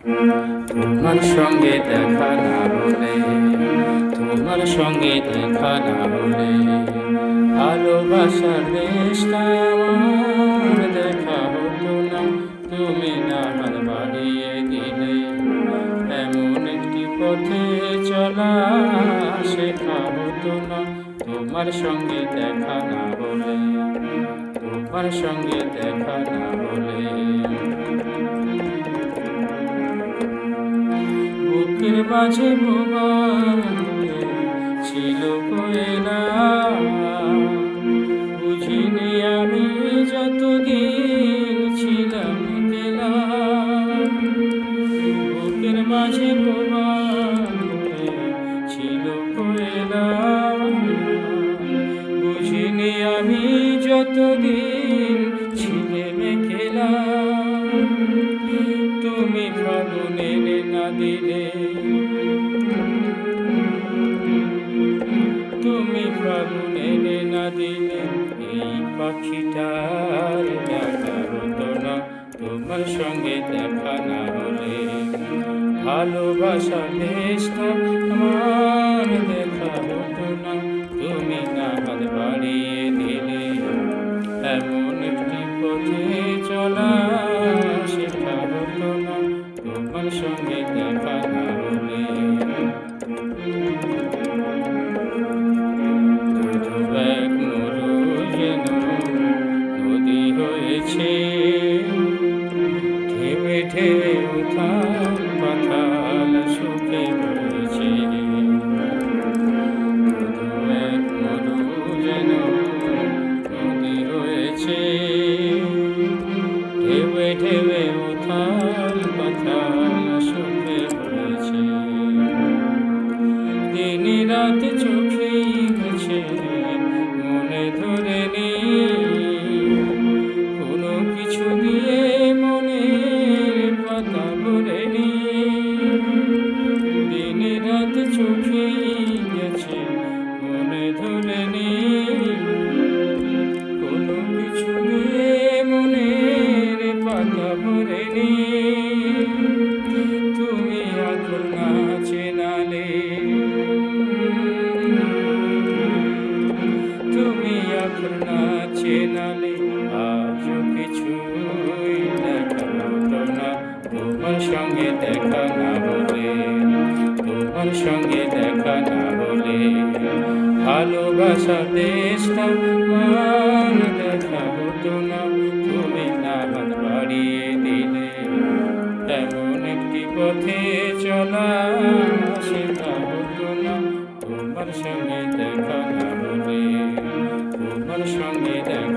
তোমার সঙ্গে দেখা না হলে, তোমার সঙ্গে দেখা না হলে, ভালোবাসার দেশটা আমার দেখা হতো না। তুমি না হাত বাড়িয়ে দিলে এমন একটি পথে চলা শেখা হতো না। তোমার সঙ্গে দেখা না হলে, তোমার সঙ্গে দেখা না হলে মাঝে বোবা ছিল কোয়েলা বুঝিনি আমি যতদিন ছিলাম গেলা বুকের মাঝে বোবা ছিল কোয়েলা বুঝিনি আমি যতদিন ছিলে মেখেলা তুমি ফাগুনে না দিলে। ভালোবাসা দেশটা আমার দেখা হতো না। তুমি না হাত বাড়িয়ে দিলে এমন একটি পথে চলা শেখা হতো না। তোমার সঙ্গে দেখা হলে। এক to তোমার সঙ্গে দেখা না হলে, তোমার সঙ্গে দেখা না হলে ভালোবাসা দেশটা মান দেখা হতো না, তুমি না হাত বাড়িয়ে দিলে। তেমন একটি পথে চলা, সেটা হতো না, তোমার সঙ্গে দেখা না হলে, তোমার সঙ্গে দেখা